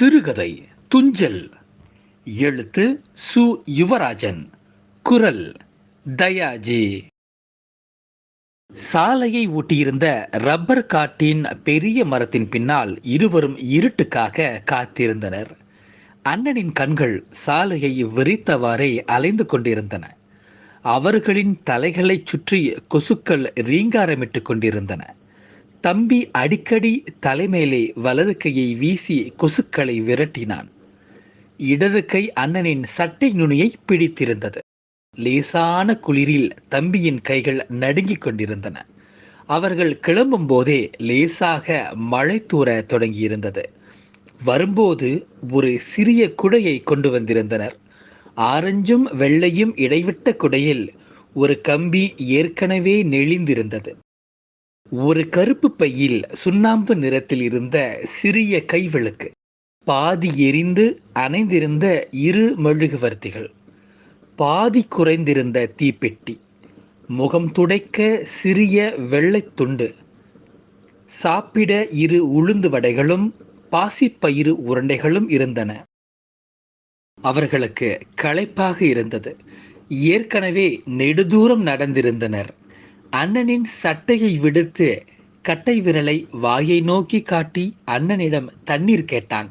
சிறுகதை துஞ்சல். எழுத்து சு. யுவராஜன். குரல் தயாஜி. சாலையை ஒட்டியிருந்த ரப்பர் காட்டின் பெரிய மரத்தின் பின்னால் இருவரும் இருட்டுக்காக காத்திருந்தனர். அண்ணனின் கண்கள் சாலையை விரித்தவாறே அலைந்து கொண்டிருந்தன. அவர்களின் தலைகளைச் சுற்றி கொசுக்கள் ரீங்காரமிட்டுக் கொண்டிருந்தன. தம்பி அடிக்கடி தலைமேலே வலது கையை வீசி கொசுக்களை விரட்டினான். இடது கை அண்ணனின் சட்டை நுனியை பிடித்திருந்தது. லேசான குளிரில் தம்பியின் கைகள் நடுங்கிக் கொண்டிருந்தன. அவர்கள் கிளம்பும் போதே லேசாக மழை தூர தொடங்கியிருந்தது. வரும்போது ஒரு சிறிய குடையை கொண்டு வந்திருந்தனர். ஆரஞ்சும் வெள்ளையும் இடைவிட்ட குடையில் ஒரு கம்பி ஏற்கனவே நெளிந்திருந்தது. ஒரு கருப்பு பையில் சுண்ணாம்பு நிறத்தில் இருந்த சிறிய கைவிளக்கு. பாதி எரிந்து அணைந்திருந்த இரு மெழுகுவர்த்திகள். பாதி குறைந்திருந்த தீப்பெட்டி. முகம் துடைக்க சிறிய வெள்ளைத் துண்டு. சாப்பிட இரு உளுந்து வடைகளும் பாசிப்பயிறு உருண்டைகளும் இருந்தன. அவர்களுக்கு களைப்பாக இருந்தது. ஏற்கனவே நெடுதூரம் நடந்திருந்தனர். அண்ணனின் சட்டையை விடுத்து கட்டை விரலை வாயை நோக்கி காட்டி அண்ணனிடம் தண்ணீர் கேட்டான்.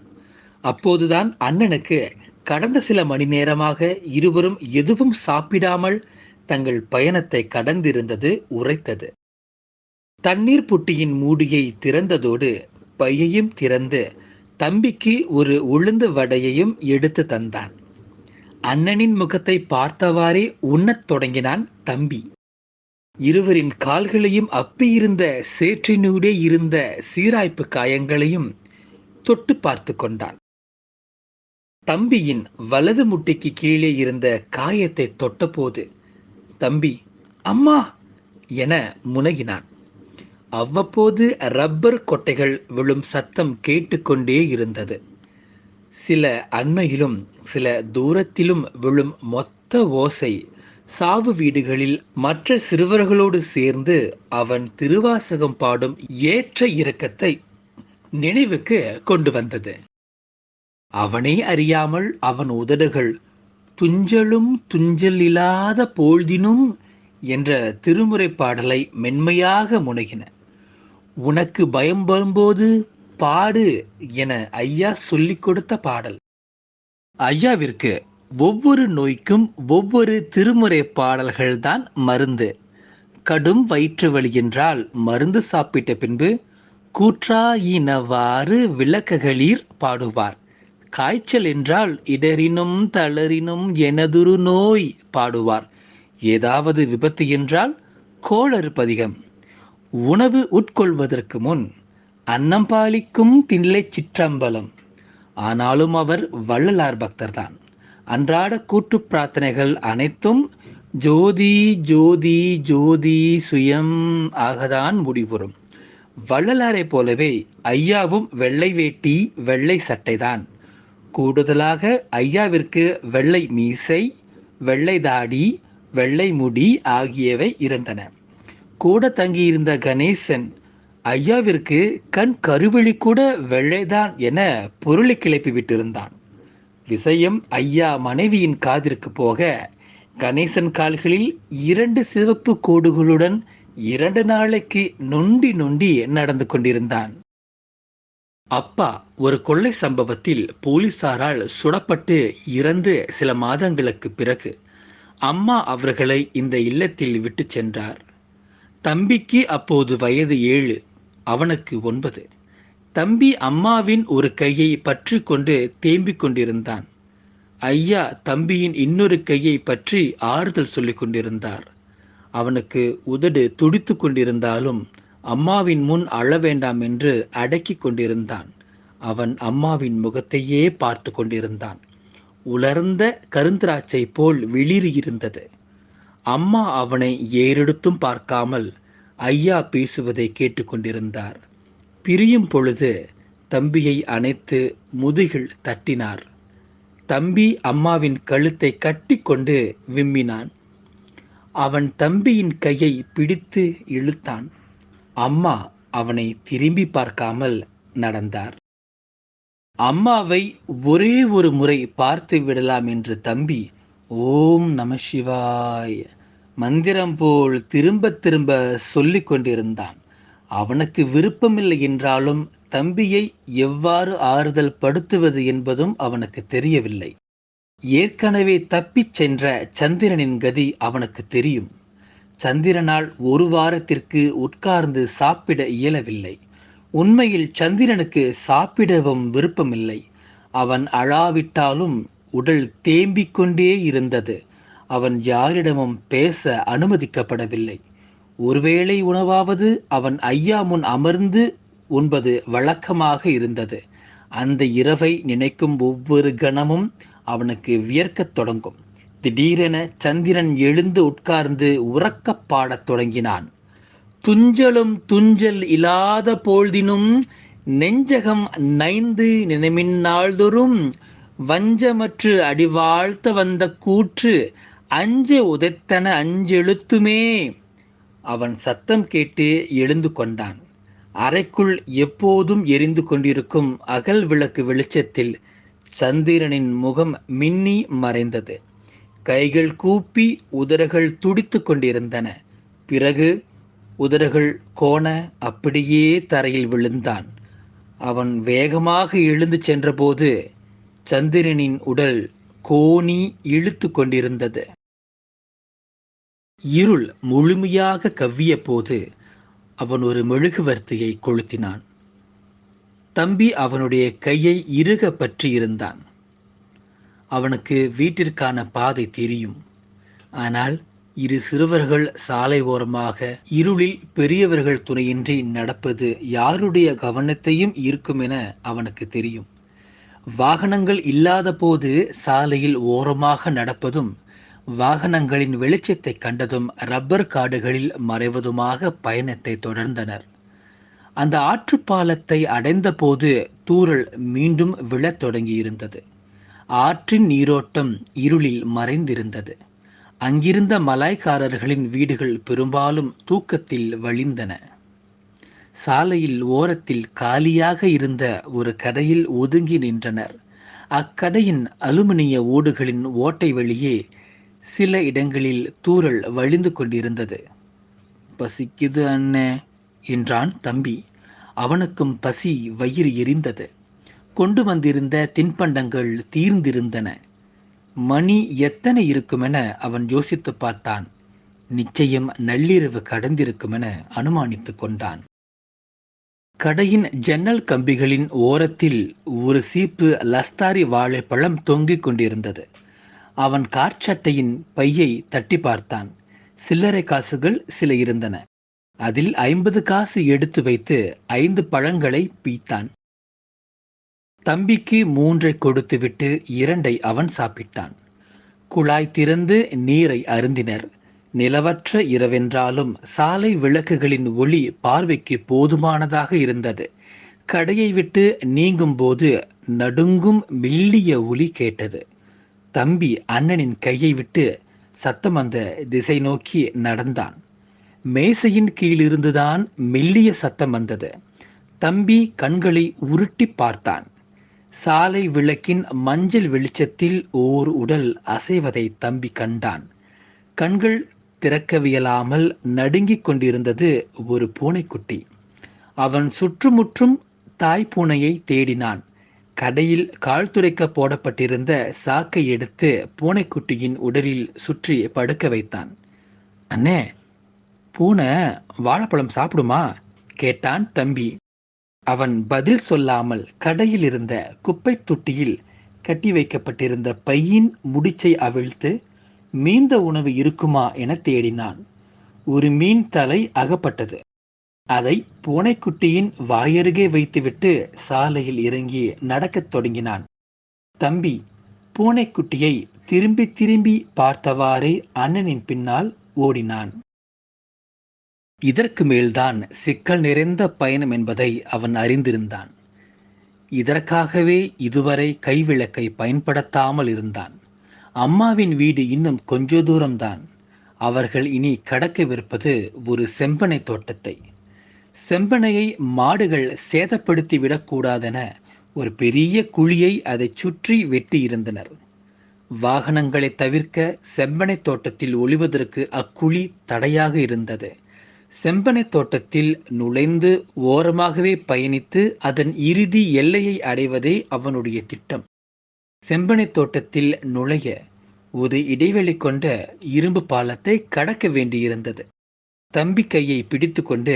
அப்போதுதான் அண்ணனுக்கு கடந்த சில மணி நேரமாக இருவரும் எதுவும் சாப்பிடாமல் தங்கள் பயணத்தை கடந்திருந்தது உரைத்தது. தண்ணீர் புட்டியின் மூடியை திறந்ததோடு பையையும் திறந்து தம்பிக்கு ஒரு உளுந்து வடையையும் எடுத்து தந்தான். அண்ணனின் முகத்தை பார்த்தவாறே உண்ணத் தொடங்கினான் தம்பி. இருவரின் கால்களையும் அப்பியிருந்த சேற்றினூடே இருந்த சீராய்ப்பு காயங்களையும் தொட்டு பார்த்து கொண்டான். தம்பியின் வலது முட்டிக்கு கீழே இருந்த காயத்தை தொட்டபோது தம்பி அம்மா! என முனகினான். அவ்வப்போது ரப்பர் கொட்டைகள் விழும் சத்தம் கேட்டுக்கொண்டே இருந்தது. சில அண்மையிலும் சில தூரத்திலும் விழும் மொத்த ஓசை சாவு வீடுகளில் மற்ற சிறுவர்களோடு சேர்ந்து அவன் திருவாசகம் பாடும் ஏற்ற இறக்கத்தை நினைவுக்கு கொண்டு வந்தது. அவனே அறியாமல் அவன் உதடுகள் துஞ்சலும் துஞ்சல் இல்லாத போழ்தினும் என்ற திருமுறை பாடலை மென்மையாக முனைகின. உனக்கு பயம் வரும்போது பாடு என ஐயா சொல்லிக் கொடுத்த பாடல். ஐயாவிற்கு ஒவ்வொரு நோய்க்கும் ஒவ்வொரு திருமுறை பாடல்கள்தான் மருந்து. கடும் வயிற்று வலி என்றால் மருந்து சாப்பிட்ட பின்பு கூற்றாயினவாறு விளக்ககளீர் பாடுவார். காய்ச்சல் என்றால் இடரினும் தளரினும் எனதுரு நோய் பாடுவார். ஏதாவது விபத்து என்றால் கோளறு பதிகம். உணவு உட்கொள்வதற்கு முன் அன்னம் பாலிக்கும் தில்லை சிற்றம்பலம். ஆனாலும் அவர் வள்ளலார் பக்தர்தான். அன்றாட கூட்டு பிரார்த்தனைகள் அனைத்தும் ஜோதி ஜோதி ஜோதி சுயம் ஆகதான் முடிவுறும். வள்ளலாரை போலவே ஐயாவும் வெள்ளை வேட்டி வெள்ளை சட்டைதான். கூடுதலாக ஐயாவிற்கு வெள்ளை மீசை வெள்ளை தாடி வெள்ளை முடி ஆகியவை இருந்தன. கூட தங்கியிருந்த கணேசன் ஐயாவிற்கு கண் கருவழி கூட வெள்ளைதான் என பொருளை கிளப்பி விட்டிருந்தான் விஷயம் ஐயா மனைவியின் காதிற்கு போக கணேசன் கால்களில் இரண்டு சிவப்பு கோடுகளுடன் இரண்டு நாளைக்கு நொண்டி நொண்டி நடந்து கொண்டிருந்தான். அப்பா ஒரு கொள்ளை சம்பவத்தில் போலீசாரால் சுடப்பட்டு இறந்து சில மாதங்களுக்கு பிறகு அம்மா அவர்களை இந்த இல்லத்தில் விட்டு சென்றார். தம்பிக்கு அப்போது வயது ஏழு அவனுக்கு ஒன்பது. தம்பி அம்மாவின் ஒரு கையை பற்றி கொண்டு தேம்பிக் கொண்டிருந்தான். ஐயா தம்பியின் இன்னொரு கையை பற்றி ஆறுதல் சொல்லிக் கொண்டிருந்தார். அவனுக்கு உதடு துடித்து கொண்டிருந்தாலும் அம்மாவின் முன் அழ வேண்டாம் என்று அடக்கி கொண்டிருந்தான். அவன் அம்மாவின் முகத்தையே பார்த்து கொண்டிருந்தான். உலர்ந்த கருந்திராட்சை போல் விளிரியிருந்தது அம்மா அவனை ஏறெடுத்தும் பார்க்காமல் ஐயா பேசுவதை கேட்டுக்கொண்டிருந்தார் பிரியும் பொழுது தம்பியை அணைத்து முதுகில் தட்டினார். தம்பி அம்மாவின் கழுத்தை கட்டிக்கொண்டு விம்மினான். அவன் தம்பியின் கையை பிடித்து இழுத்தான். அம்மா அவனை திரும்பி பார்க்காமல் நடந்தார். அம்மாவை ஒரே ஒரு முறை பார்த்து விடலாம் என்று தம்பி ஓம் நம சிவாய் மந்திரம் போல் திரும்ப திரும்ப சொல்லிக் கொண்டிருந்தான். அவனுக்கு விருப்பமில்லை என்றாலும் தம்பியை எவ்வாறு ஆறுதல் படுத்துவது என்பதும் அவனுக்கு தெரியவில்லை. ஏற்கனவே தப்பிச் சென்ற சந்திரனின் கதி அவனுக்கு தெரியும். சந்திரனால் ஒரு வாரத்திற்கு உட்கார்ந்து சாப்பிட இயலவில்லை. உண்மையில் சந்திரனுக்கு சாப்பிடவும் விருப்பமில்லை. அவன் அழாவிட்டாலும் உடல் தேம்பிக் கொண்டே இருந்தது. அவன் யாரிடமும் பேச அனுமதிக்கப்படவில்லை. ஒருவேளை உணவாவது அவன் ஐயா முன் அமர்ந்து உண்பது வழக்கமாக இருந்தது. அந்த இரவை நினைக்கும் ஒவ்வொரு கணமும் அவனுக்கு வியர்க்கத் தொடங்கும். திடீரென சந்திரன் எழுந்து உட்கார்ந்து உறக்கப் பாடத் தொடங்கினான். துஞ்சலும் துஞ்சல் இல்லாத போழ்தினும் நெஞ்சகம் நைந்து நினைமின்னாள்தொறும் வஞ்சமற்று அடிவாழ்த்த வந்த கூற்று அஞ்ச உதைத்தன அஞ்செழுத்துமே. அவன் சத்தம் கேட்டு எழுந்து கொண்டான். அறைக்குள் எப்போதும் எரிந்து கொண்டிருக்கும் அகல் விளக்கு வெளிச்சத்தில் சந்திரனின் முகம் மின்னி மறைந்தது. கைகள் கூப்பி உதறுகள் துடித்து கொண்டிருந்தன. பிறகு உதறுகள் கோண அப்படியே தரையில் விழுந்தான். அவன் வேகமாக எழுந்து சென்றபோது சந்திரனின் உடல் கோணி இழுத்து கொண்டிருந்தது. இருள் முழுமையாக கவ்விய போது அவன் ஒரு மெழுகுவர்த்தியை கொளுத்தினான். தம்பி அவனுடைய கையை இறுக பற்றியிருந்தான். அவனுக்கு வீட்டிற்கான பாதை தெரியும். ஆனால் இரு சிறுவர்கள் சாலை ஓரமாக இருளில் பெரியவர்கள் துணையின்றி நடப்பது யாருடைய கவனத்தையும் ஈர்க்கும் என அவனுக்கு தெரியும். வாகனங்கள் இல்லாத போது சாலையில் ஓரமாக நடப்பதும் வாகனங்களின் வெளிச்சத்தை கண்டதும் ரப்பர் காடுகளில் மறைவதுமாக பயணத்தை தொடர்ந்தனர். அந்த ஆற்றுப்பாலத்தை அடைந்தபோது தூரல் மீண்டும் விழத் தொடங்கியிருந்தது. ஆற்றின் நீரோட்டம் இருளில் மறைந்திருந்தது. அங்கிருந்த மலாய்க்காரர்களின் வீடுகள் பெரும்பாலும் தூக்கத்தில் வழிந்தன. சாலையில் ஓரத்தில் காலியாக இருந்த ஒரு கடையில் ஒதுங்கி நின்றனர். அக்கடையின் அலுமினிய ஓடுகளின் ஓட்டை வழியே சில இடங்களில் தூறல் வழிந்து கொண்டிருந்தது. பசிக்குது அண்ணே என்றான் தம்பி. அவனுக்கும் பசி வயிறு எரிந்தது. கொண்டு வந்திருந்த தின்பண்டங்கள் தீர்ந்திருந்தன. மணி எத்தனை இருக்குமென அவன் யோசித்து பார்த்தான். நிச்சயம் நள்ளிரவு கடந்திருக்குமென அனுமானித்து கொண்டான். கடையின் ஜன்னல் கம்பிகளின் ஓரத்தில் ஒரு சீப்பு லஸ்தாரி வாழைப்பழம் தொங்கிக் கொண்டிருந்தது. அவன் காற்சட்டையின் பையை தட்டி பார்த்தான். சில்லறை காசுகள் சில இருந்தன. அதில் ஐம்பது காசு எடுத்து வைத்து ஐந்து பழங்களை பீத்தான் தம்பிக்கு மூன்றை கொடுத்துவிட்டு இரண்டை அவன் சாப்பிட்டான். குழாய் திறந்து நீரை அருந்தினர். நிலவற்ற இரவென்றாலும் சாலை விளக்குகளின் ஒளி பார்வைக்கு போதுமானதாக இருந்தது. கடையை விட்டு நீங்கும் போது நடுங்கும் மெல்லிய ஒலி கேட்டது. தம்பி அண்ணனின் கையை விட்டு சத்தம் அந்த திசை நோக்கி நடந்தான். மேசையின் கீழிருந்துதான் மெல்லிய சத்தம் வந்தது. தம்பி கண்களை உருட்டி பார்த்தான். சாலை விளக்கின் மஞ்சள் வெளிச்சத்தில் ஓர் உடல் அசைவதை தம்பி கண்டான். கண்கள் திறக்கவியலாமல் நடுங்கிக் கொண்டிருந்தது ஒரு பூனைக்குட்டி. அவன் சுற்றுமுற்றும் தாய் பூனையை தேடினான். கடையில் கால்துரைக்க போடப்பட்டிருந்த சாக்கை எடுத்து பூனைக்குட்டியின் உடலில் சுற்றி படுக்க வைத்தான். அண்ணே பூனை வாழைப்பழம் சாப்பிடுமா? கேட்டான் தம்பி. அவன் பதில் சொல்லாமல் கடையில் இருந்த குப்பை தொட்டியில் கட்டி வைக்கப்பட்டிருந்த பையின் முடிச்சை அவிழ்த்து மீந்த உணவு இருக்குமா? என தேடினான். ஒரு மீன் தலை அகப்பட்டது. அதை பூனைக்குட்டியின் வாயருகே வைத்துவிட்டு சாலையில் இறங்கி நடக்கத் தொடங்கினான். தம்பி பூனைக்குட்டியை திரும்பி திரும்பி பார்த்தவாறே அண்ணனின் பின்னால் ஓடினான். இதற்கு மேல்தான் சிக்கல் நிறைந்த பயணம் என்பதை அவன் அறிந்திருந்தான். இதற்காகவே இதுவரை கைவிளக்கை பயன்படுத்தாமல் இருந்தான். அம்மாவின் வீடு இன்னும் கொஞ்ச தூரம்தான். அவர்கள் இனி கடக்கவிருப்பது ஒரு செம்பனை தோட்டத்தை. செம்பனையை மாடுகள் சேதப்படுத்தி விடக்கூடாதென ஒரு பெரிய குழியை அதைச் சுற்றி வெட்டி இருந்தனர். வாகனங்களை தவிர்க்க செம்பனை தோட்டத்தில் ஒளிவதற்கு அக்குழி தடையாக இருந்தது. செம்பனை தோட்டத்தில் நுழைந்து ஓரமாகவே பயணித்து அதன் இறுதி எல்லையை அடைவதே அவனுடைய திட்டம். செம்பனை தோட்டத்தில் நுழைய ஒரு இடைவெளி கொண்ட இரும்பு பாலத்தை கடக்க வேண்டியிருந்தது. தம்பி கையை பிடித்துக்கொண்டு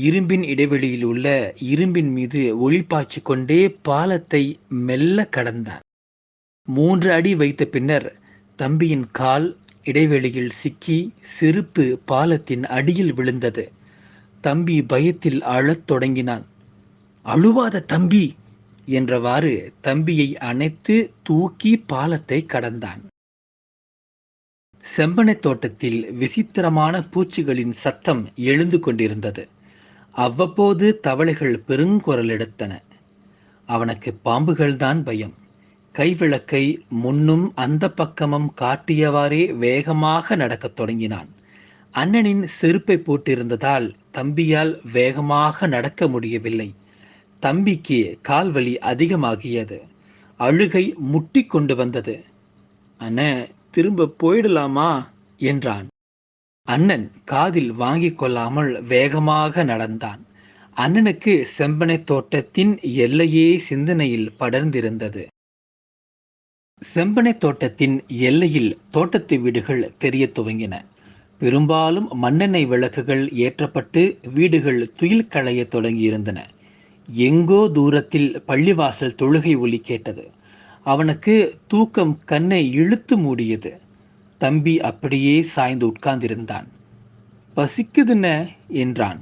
இரும்பின் இடைவெளியில் உள்ள இரும்பின் மீது ஒளிப்பாய்ச்சி கொண்டே பாலத்தை மெல்ல கடந்தான். மூன்று அடி வைத்த பின்னர் தம்பியின் கால் இடைவெளியில் சிக்கி செருப்பு பாலத்தின் அடியில் விழுந்தது. தம்பி பயத்தில் அழத் தொடங்கினான். அழுவாத தம்பி! என்றவாறு தம்பியை அணைத்து தூக்கி பாலத்தை கடந்தான். செம்பனை தோட்டத்தில் விசித்திரமான பூச்சிகளின் சத்தம் எழுந்து கொண்டிருந்தது. அவ்வப்போது தவளைகள் பெருங்குரல் எடுத்தன. அவனுக்கு பாம்புகள்தான் பயம். கைவிளக்கை முன்னும் அந்த பக்கமும் காட்டியவாறே வேகமாக நடக்கத் தொடங்கினான். அண்ணனின் செருப்பை போட்டிருந்ததால் தம்பியால் வேகமாக நடக்க முடியவில்லை. தம்பிக்கு கால்வலி அதிகமாகியது. அழுகை முட்டி கொண்டு வந்தது. அண்ண திரும்ப போயிடலாமா? என்றான். அண்ணன் காதில் வாங்கி கொள்ளாமல் வேகமாக நடந்தான். அண்ணனுக்கு செம்பனை தோட்டத்தின் எல்லையே சிந்தனையில் படர்ந்திருந்தது. செம்பனை தோட்டத்தின் எல்லையில் தோட்டத்து வீடுகள் தெரிய துவங்கின. பெரும்பாலும் மண்ணெண்ணெய் விளக்குகள் ஏற்றப்பட்டு வீடுகள் துயில் களைய தொடங்கியிருந்தன. எங்கோ தூரத்தில் பள்ளிவாசல் தொழுகை ஒலி கேட்டது. அவனுக்கு தூக்கம் கண்ணை இழுத்து மூடியது. தம்பி அப்படியே சாய்ந்து உட்கார்ந்திருந்தான். பசிக்குதுன்ன? என்றான்.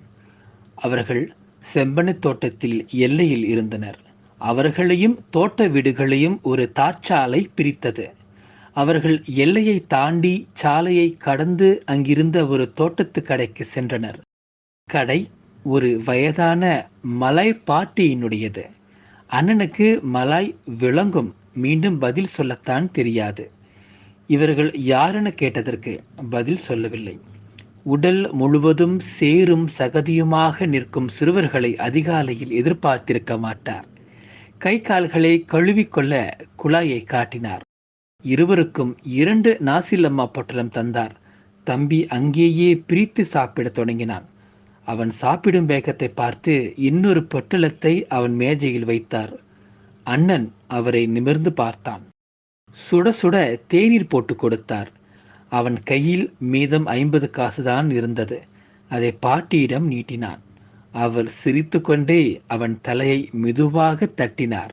அவர்கள் செம்பனை தோட்டத்தில் எல்லையில் இருந்தனர். அவர்களையும் தோட்ட வீடுகளையும் ஒரு தார்ச்சாலை பிரித்தது. அவர்கள் எல்லையை தாண்டி சாலையை கடந்து அங்கிருந்த ஒரு தோட்டத்து கடைக்கு சென்றனர். கடை ஒரு வயதான மலாய் பாட்டியினுடையது. அண்ணனுக்கு மலாய் விளங்கும் மீண்டும் பதில் சொல்லத்தான் தெரியாது. இவர்கள் யாரென கேட்டதற்கு பதில் சொல்லவில்லை. உடல் முழுவதும் சேரும் சகதியுமாக நிற்கும் சிறுவர்களை அதிகாலையில் எதிர்பார்த்திருக்க மாட்டார். கை கால்களை கழுவிக்கொள்ள குழாயை காட்டினார். இருவருக்கும் இரண்டு நாசிலம்மா பொட்டலம் தந்தார். தம்பி அங்கேயே பிரித்து சாப்பிடத் தொடங்கினான். அவன் சாப்பிடும் வேகத்தை பார்த்து இன்னொரு பொட்டலத்தை அவன் மேஜையில் வைத்தார். அண்ணன் அவரை நிமிர்ந்து பார்த்தான். சுட சுட தேநீர் போட்டு கொடுத்தார். அவன் கையில் மீதம் ஐம்பது காசுதான் இருந்தது. அதை பாட்டியிடம் நீட்டினான். அவர் சிரித்துக்கொண்டே அவன் தலையை மெதுவாக தட்டினார்.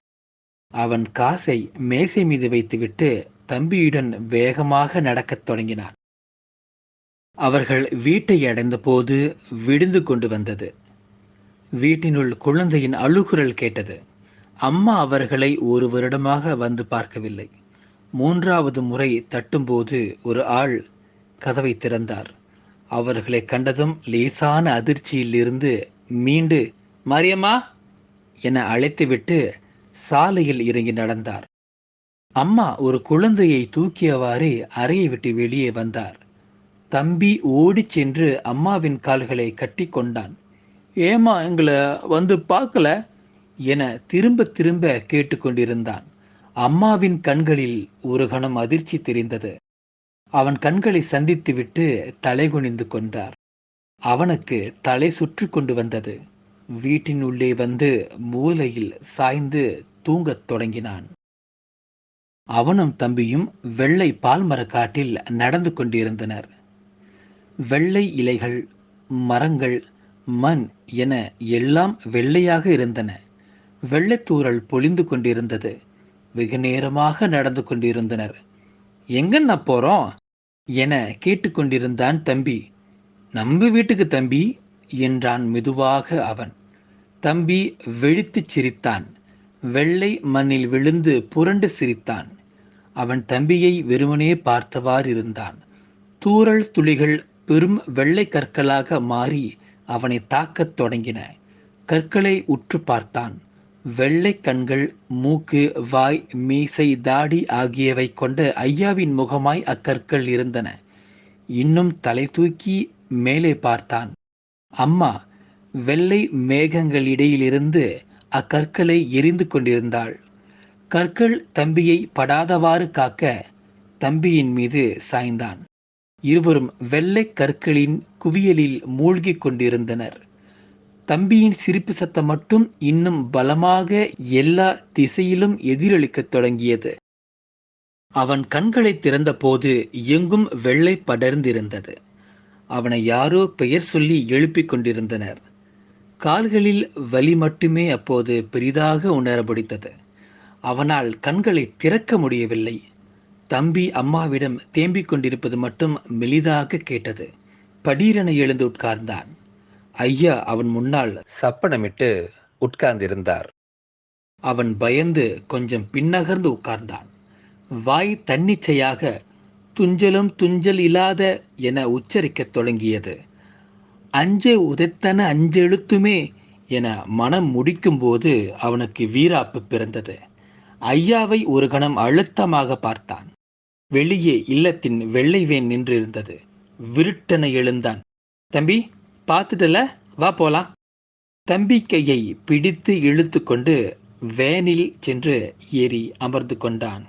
அவன் காசை மேசை மீது வைத்துவிட்டு தம்பியுடன் வேகமாக நடக்கத் தொடங்கினான். அவர்கள் வீட்டை அடைந்தபோது விடுந்து கொண்டு வந்தது. வீட்டினுள் குழந்தையின் அழுகுரல் கேட்டது. அம்மா அவர்களை ஒரு வருடமாக வந்து பார்க்கவில்லை. மூன்றாவது முறை தட்டும்போது ஒரு ஆள் கதவை திறந்தார். அவர்களை கண்டதும் லேசான அதிர்ச்சியிலிருந்து மீண்டு மாரியம்மா! என அழைத்துவிட்டு சாலையில் இறங்கி நடந்தார். அம்மா ஒரு குழந்தையை தூக்கியவாறு அறையை விட்டு வெளியே வந்தார். தம்பி ஓடிச் சென்று அம்மாவின் கால்களை கட்டி கொண்டான். ஏமா எங்களை வந்து பார்க்கல? என திரும்ப திரும்ப கேட்டுக்கொண்டிருந்தான். அம்மாவின் கண்களில் ஒரு கணம் அதிர்ச்சி தெரிந்தது. அவன் கண்களை சந்தித்துவிட்டு தலை குனிந்து கொண்டார். அவனுக்கு தலை சுற்றி கொண்டு வந்தது. வீட்டின் உள்ளே வந்து மூலையில் சாய்ந்து தூங்கத் தொடங்கினான். அவனும் தம்பியும் வெள்ளை பால்மரக்காட்டில் நடந்து கொண்டிருந்தனர். வெள்ளை இலைகள் மரங்கள் மண் என எல்லாம் வெள்ளையாக இருந்தன. வெள்ளைத்தூரல் பொழிந்து கொண்டிருந்தது. வெகு நேரமாக நடந்து கொண்டிருந்தனர். எங்கண்ணா போறோம்? என கேட்டுக்கொண்டிருந்தான் தம்பி. நம்ப வீட்டுக்கு தம்பி என்றான் மெதுவாக அவன். தம்பி வெழித்து சிரித்தான். வெள்ளை மண்ணில் விழுந்து புரண்டு சிரித்தான். அவன் தம்பியை வெறுமனே பார்த்தவாறு இருந்தான். தூறல் துளிகள் பெரும் வெள்ளை கற்களாக மாறி அவனை தாக்கத் தொடங்கின. கற்களை உற்று பார்த்தான். வெள்ளை கண்கள் மூக்கு வாய் மீசை தாடி ஆகியவை கொண்ட ஐயாவின் முகமாய் அக்கற்கள் இருந்தன. இன்னும் தலை தூக்கி மேலே பார்த்தான். அம்மா வெள்ளை மேகங்களிடையிலிருந்து அக்கற்களை எரிந்து கொண்டிருந்தாள். கற்கள் தம்பியை படாதவாறு காக்க தம்பியின் மீது சாய்ந்தான். இருவரும் வெள்ளைக் கற்களின் குவியலில் மூழ்கிக் கொண்டிருந்தனர். தம்பியின் சிரிப்பு சத்தம் மட்டும் இன்னும் பலமாக எல்லா திசையிலும் எதிரொலிக்கத் தொடங்கியது. அவன் கண்களை திறந்தபோது எங்கும் வெள்ளை படர்ந்திருந்தது. அவனை யாரோ பெயர் சொல்லி எழுப்பிக் கொண்டிருந்தனர். கால்களில் வலி மட்டுமே அப்போது பெரிதாக உணரப்படுத்தது அவனால் கண்களை திறக்க முடியவில்லை. தம்பி அம்மாவிடம் தேம்பிக் கொண்டிருப்பது மட்டும் மெலிதாக கேட்டது. படீரென எழுந்து உட்கார்ந்தான். ஐயா அவன் முன்னால் சப்பனமிட்டு உட்கார்ந்திருந்தார். அவன் பயந்து கொஞ்சம் பின்னகர்ந்து உட்கார்ந்தான். வாய் தன்னிச்சையாக துஞ்சலும் துஞ்சல் இல்லாத என உச்சரிக்கத் தொடங்கியது. அஞ்சே உதைத்தன அஞ்செழுத்துமே என மனம் முடிக்கும்போது அவனுக்கு வீராப்பு பிறந்தது. ஐயாவை ஒரு கணம் அழுத்தமாக பார்த்தான். வெளியே இல்லத்தின் வெள்ளை வேன் நின்றிருந்தது. விருட்டென எழுந்தான். தம்பி பார்த்துட்டல வா போலாம். தம்பி கையை பிடித்து இழுத்து கொண்டு வேனில் சென்று ஏறி அமர்ந்து கொண்டான்.